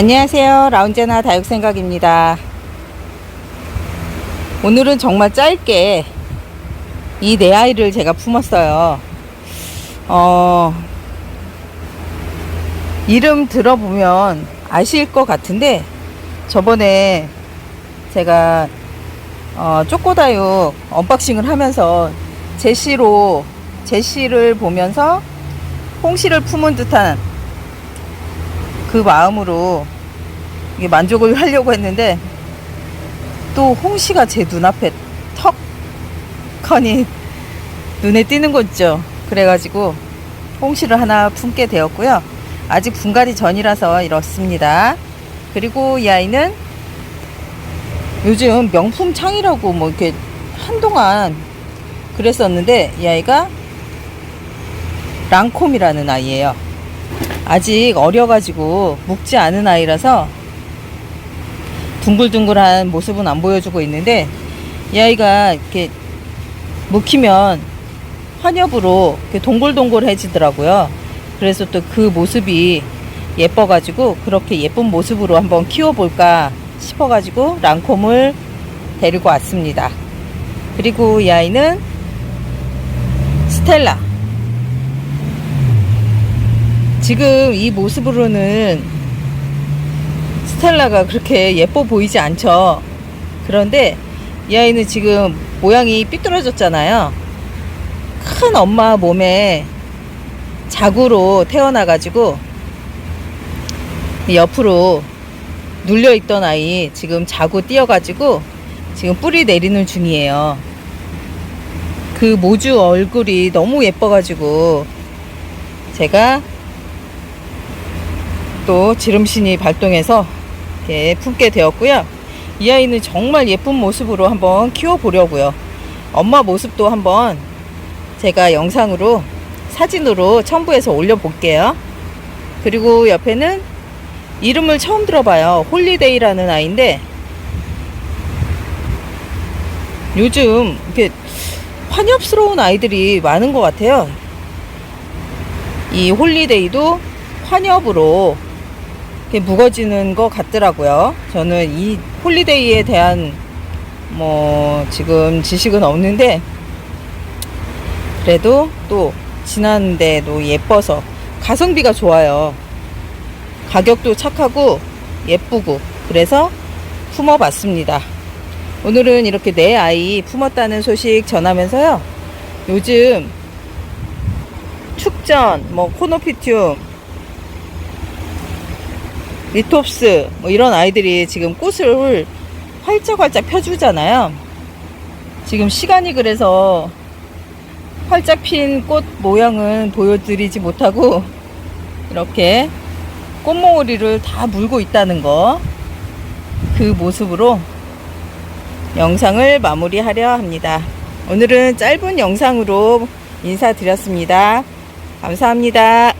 안녕하세요. 라운제나 다육생각입니다. 오늘은 정말 짧게 이 네 아이를 제가 품었어요. 어, 이름 들어보면 아실 것 같은데 저번에 제가 어, 쪼꼬다육 언박싱을 하면서 제시로 제시를 보면서 홍시를 품은 듯한 그 마음으로 이게 만족을 하려고 했는데 또 홍시가 제 눈앞에 턱 커니 눈에 띄는 거 있죠. 그래가지고 홍시를 하나 품게 되었고요. 아직 분갈이 전이라서 이렇습니다. 그리고 이 아이는 요즘 명품 창이라고 뭐 이렇게 한동안 그랬었는데 이 아이가 랑콤이라는 아이예요. 아직 어려가지고 묵지 않은 아이라서 둥글둥글한 모습은 안 보여주고 있는데 이 아이가 이렇게 묵히면 환엽으로 이렇게 동글동글해지더라고요. 그래서 또 그 모습이 예뻐가지고 그렇게 예쁜 모습으로 한번 키워볼까 싶어가지고 랑콤을 데리고 왔습니다. 그리고 이 아이는 스텔라. 지금 이 모습으로는 스텔라가 그렇게 예뻐 보이지 않죠. 그런데 이 아이는 지금 모양이 삐뚤어졌잖아요. 큰 엄마 몸에 자구로 태어나가지고 옆으로 눌려있던 아이 지금 자구 띄어가지고 지금 뿌리 내리는 중이에요. 그 모주 얼굴이 너무 예뻐가지고 제가 또 지름신이 발동해서 이렇게 품게 되었고요. 이 아이는 정말 예쁜 모습으로 한번 키워보려고요. 엄마 모습도 한번 제가 영상으로 사진으로 첨부해서 올려볼게요. 그리고 옆에는 이름을 처음 들어봐요. 홀리데이라는 아이인데 요즘 이렇게 환엽스러운 아이들이 많은 것 같아요. 이 홀리데이도 환엽으로 이렇게 묵어지는 것 같더라고요. 저는 이 홀리데이에 대한 뭐 지금 지식은 없는데 그래도 또 지난데도 예뻐서 가성비가 좋아요. 가격도 착하고 예쁘고 그래서 품어봤습니다. 오늘은 이렇게 내 아이 품었다는 소식 전하면서요. 요즘 축전, 뭐 코노피튬, 리톱스 뭐 이런 아이들이 지금 꽃을 활짝활짝 펴주잖아요. 지금 시간이 그래서 활짝 핀 꽃 모양은 보여드리지 못하고 이렇게 꽃몽오리를 다 물고 있다는 거 그 모습으로 영상을 마무리하려 합니다. 오늘은 짧은 영상으로 인사드렸습니다. 감사합니다.